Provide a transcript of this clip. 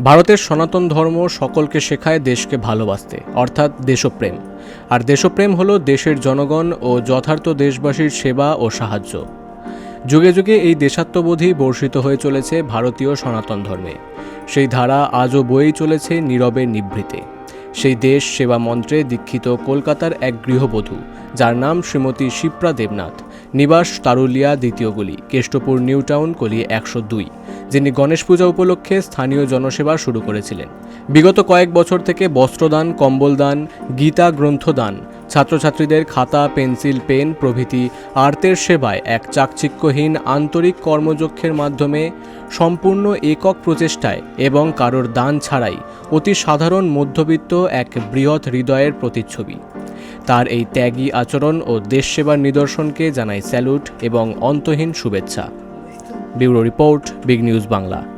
ভারতের সনাতন ধর্ম সকলকে শেখায় দেশকে ভালোবাসতে, অর্থাৎ দেশপ্রেম। আর দেশপ্রেম হলো দেশের জনগণ ও যথার্থ দেশবাসীর সেবা ও সাহায্য। যুগে যুগে এই দেশাত্মবোধই বর্ষিত হয়ে চলেছে ভারতীয় সনাতন ধর্মে। সেই ধারা আজও বয়েই চলেছে নীরবে নিভৃতে। সেই দেশ সেবা মন্ত্রে দীক্ষিত কলকাতার এক গৃহবধূ, যার নাম শ্রীমতী শিপ্রা দেবনাথ নিবাস তারুলিয়া দ্বিতীয় গলি, কেষ্টপুর নিউ টাউন কলি একশো দুই, যিনি গণেশ পূজা উপলক্ষে স্থানীয় জনসেবা শুরু করেছিলেন। বিগত কয়েক বছর থেকে বস্ত্রদান, কম্বলদান গীতা গ্রন্থদান ছাত্রছাত্রীদের খাতা, পেন্সিল, পেন প্রভৃতি আর্তের সেবায় এক চাকচিক্যহীন আন্তরিক কর্মযক্ষের মাধ্যমে সম্পূর্ণ একক প্রচেষ্টায় এবং কারোর দান ছাড়াই অতি সাধারণ মধ্যবিত্ত এক বৃহৎ হৃদয়ের প্রতিচ্ছবি। তার এই ত্যাগী আচরণ ও দেশসেবার নিদর্শনকে জানাই স্যালুট এবং অন্তহীন শুভেচ্ছা। Bureau report, big news Bangla.